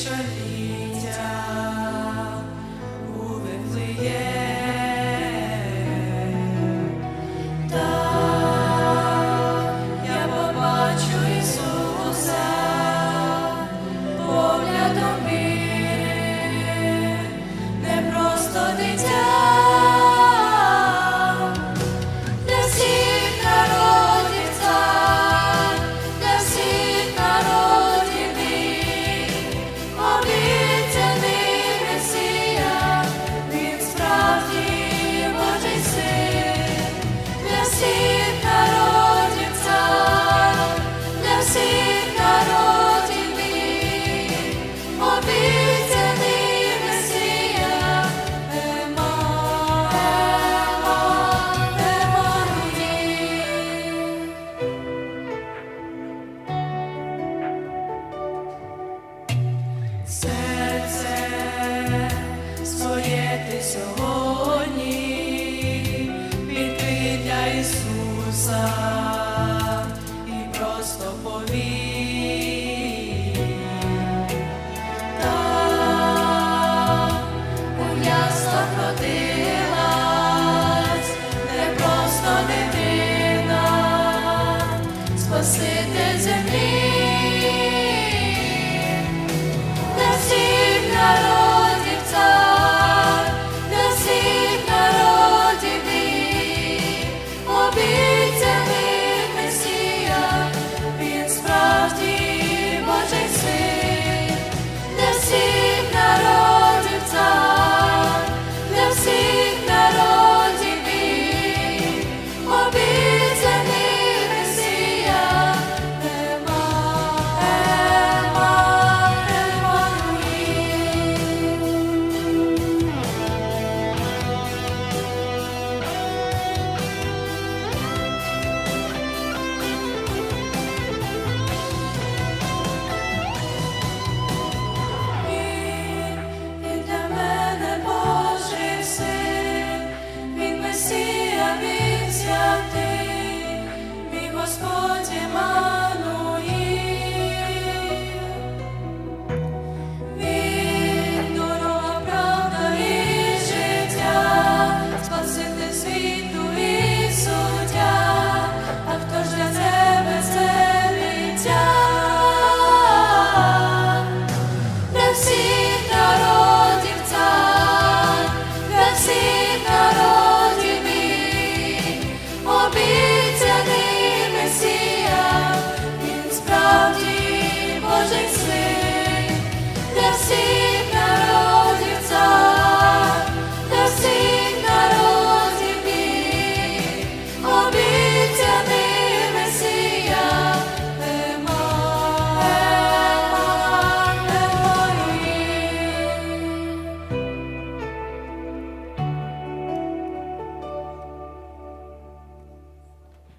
Should be. Серце своє ти сьогодні відкрий для Ісуса.